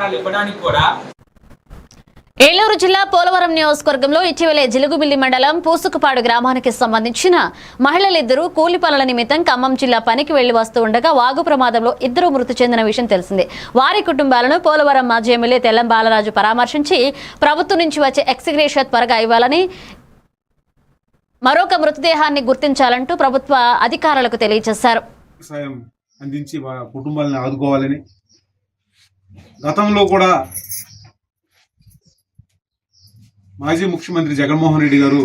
పత్రాలు ఇవ్వడానికి కూడా. ఏలూరు జిల్లా పోలవరం నియోజకవర్గంలో ఇటీవలే జిలుగుబిల్లి మండలం పూసుకుపాడు గ్రామానికి సంబంధించిన మహిళలిద్దరూ కూలి పనుల నిమిత్తం ఖమ్మం జిల్లా పనికి వెళ్ళి వస్తూ ఉండగా వాగు ప్రమాదంలో ఇద్దరు మృతి చెందిన విషయం తెలిసిందే. వారి కుటుంబాలను పోలవరం మాజీ ఎమ్మెల్యే తెల్లం బాలరాజు పరామర్శించి ప్రభుత్వం నుంచి వచ్చే ఎక్సిగ్రేషియా త్వరగా ఇవ్వాలని మరొక మృతదేహాన్ని గుర్తించాలంటూ ప్రభుత్వ అధికారులకు తెలియజేశారు. అందించి కుటుంబాలను ఆదుకోవాలని గతంలో కూడా మాజీ ముఖ్యమంత్రి జగన్మోహన్ రెడ్డి గారు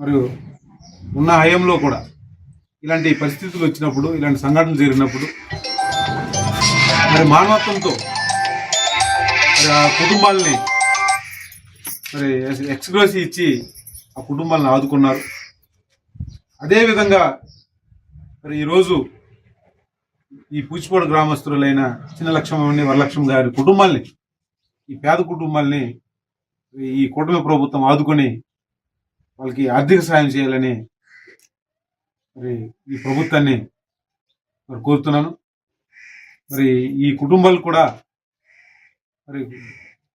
మరియు ఉన్న హయంలో కూడా ఇలాంటి పరిస్థితులు వచ్చినప్పుడు ఇలాంటి సంఘటనలు జరిగినప్పుడు మరి మానవత్వంతో మరి ఆ కుటుంబాలని మరి ఎక్స్గ్రోసి ఇచ్చి ఆ కుటుంబాలను ఆదుకున్నారు. అదేవిధంగా మరి ఈరోజు ఈ పూచిపూడి గ్రామస్తులైన చిన్న లక్ష్మణి వరలక్ష్మి గారి కుటుంబాల్ని ఈ పేద కుటుంబాల్ని ఈ కూటమి ప్రభుత్వం ఆదుకొని వాళ్ళకి ఆర్థిక సాయం చేయాలని మరి ఈ ప్రభుత్వాన్ని మరి కోరుతున్నాను. మరి ఈ కుటుంబాలు కూడా మరి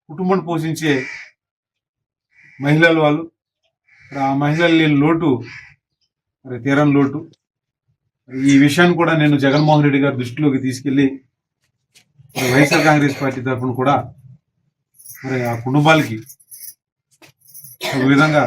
కుటుంబం పోషించే మహిళలు వాళ్ళు. మరి ఆ మహిళలు లేని లోటు మరి తీరని లోటు. ఈ విషయాన్ని కూడా నేను జగన్మోహన్ రెడ్డి గారి దృష్టిలోకి తీసుకెళ్ళి వైఎస్ఆర్ కాంగ్రెస్ పార్టీ తరఫున కూడా మరి ఆ కుటుంబాలకి ఒక విధంగా